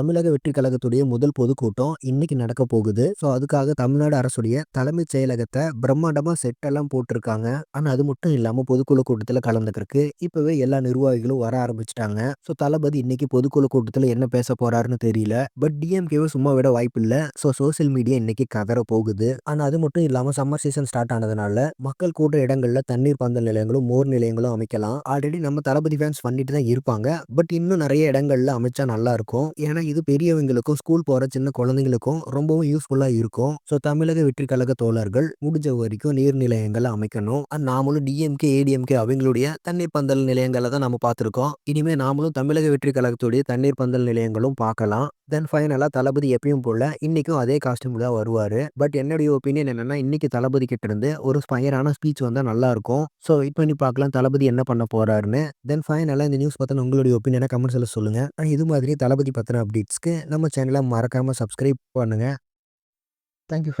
தமிழக வெற்றி கழகத்துடைய முதல் பொதுக்கூட்டம் இன்னைக்கு நடக்க போகுது. ஸோ அதுக்காக தமிழ்நாடு அரசுடைய தலைமைச் செயலகத்தை பிரம்மாண்டமாக செட்டெல்லாம் போட்டிருக்காங்க. ஆனால் அது மட்டும் இல்லாமல் பொதுக்குழு கூட்டத்தில் கலந்துக்கிறதுக்கு இப்போவே எல்லா நிர்வாகிகளும் வர ஆரம்பிச்சிட்டாங்க ஸோ தளபதி இன்னைக்கு பொதுக்குழு கூட்டத்தில் என்ன பேச போறாருன்னு தெரியல. பட் டிஎம்கேவை சும்மா விட வாய்ப்பில்ல. ஸோ சோசியல் மீடியா இன்னைக்கு கதற போகுது. ஆனால் அது மட்டும் இல்லாமல் சம்மர் சீசன் ஸ்டார்ட் ஆனதுனால மக்கள் கூடுற இடங்களில் தண்ணீர் பந்தல் நிலையங்களும், மோர் நிலையங்களும் அமைக்கலாம். ஆல்ரெடி நம்ம தளபதி ஃபேன்ஸ் பண்ணிட்டு தான் இருப்பாங்க. பட் இன்னும் நிறைய இடங்கள்ல அமைச்சா நல்லா இருக்கும். ஏன்னா இது பெரியவங்களுக்கும், ஸ்கூல் போற சின்ன குழந்தைங்களுக்கும் ரொம்பவும் யூஸ்ஃபுல்லா இருக்கும். ஸோ தமிழக வெற்றி கழக தோழர்கள் முடிஞ்ச வரைக்கும் நீர்நிலையங்களை அமைக்கணும். அண்ட் நாமளும் டிஎம்கே, ஏடிஎம்கே அவங்களுடைய தண்ணீர் பந்தல் நிலையங்களை தான் நம்ம பார்த்துருக்கோம். இனிமே நாமளும் தமிழக வெற்றி கழகத்துடைய தண்ணீர் பந்தல் நிலையங்களும் பார்க்கலாம். தென் ஃபைனலாக தளபதி எப்பயும் போல இன்றைக்கும் அதே காஸ்ட்யூமில் தான் வருவார். பட் என்னுடைய ஒப்பீனியன் என்னென்னா இன்றைக்கி தளபதி கிட்டேருந்து ஒரு ஃபயரான ஸ்பீச் வந்தால் நல்லாயிருக்கும் ஸோ வெயிட் பண்ணி பார்க்கலாம் தளபதி என்ன பண்ண போகிறாருன்னு தென் ஃபைனலாக இந்த நியூஸ் பற்றின உங்களுடைய ஒப்பீனியனை கமெண்ட்ஸில் சொல்லுங்கள் அண்ட் இது மாதிரி தளபதி பற்றின அப்டேட்ஸ்க்கு நம்ம சேனலை மறக்காமல் சப்ஸ்கிரைப் பண்ணுங்கள் தேங்க் யூ